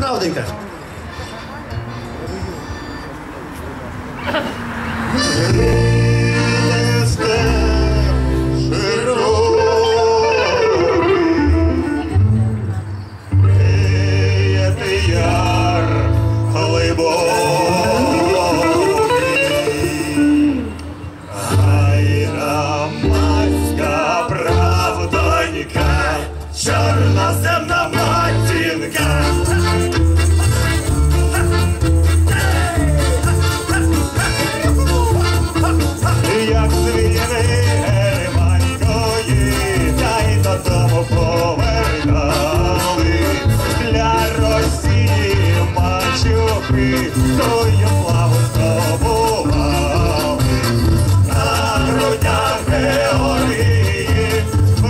なこと言から。Мачухи, тою славу здобували. На грудях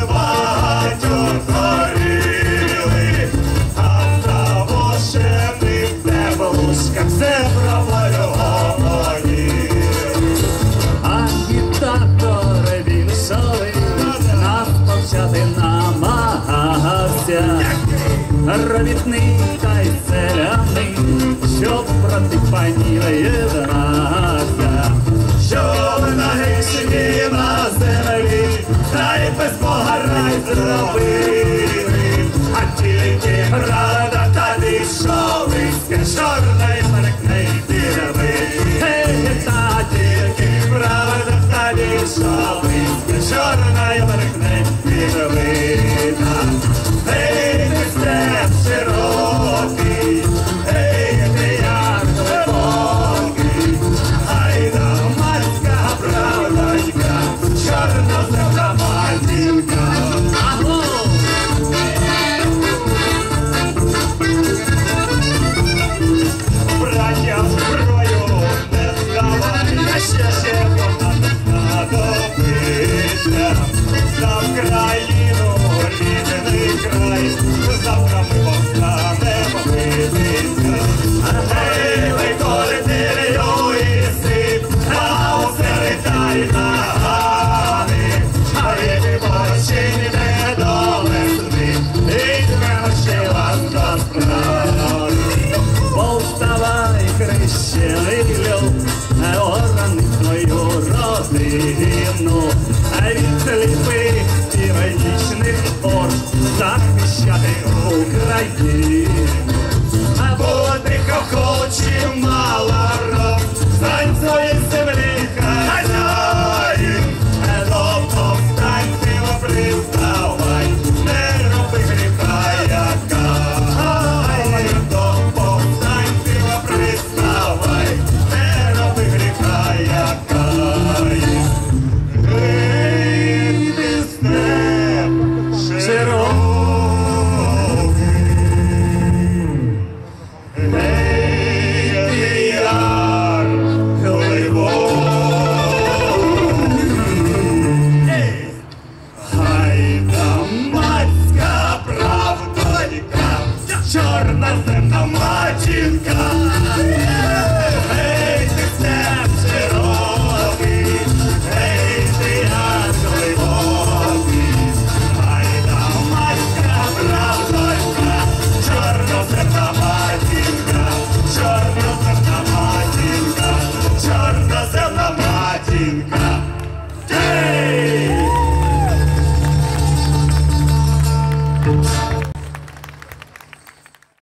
багатьох горіли, а завошених теплушках зебровою гомоні. Агітатори більшові нас повчати намагався. Робітник та й селяни, щоб проти панів єднався. Що на грішні на землі, та й без Бога рай зробили, а тільки рада та війшови, з чорної меркне Захищати Україну. А бути хоче мала рок, стань своїм землі чорна земна матінка.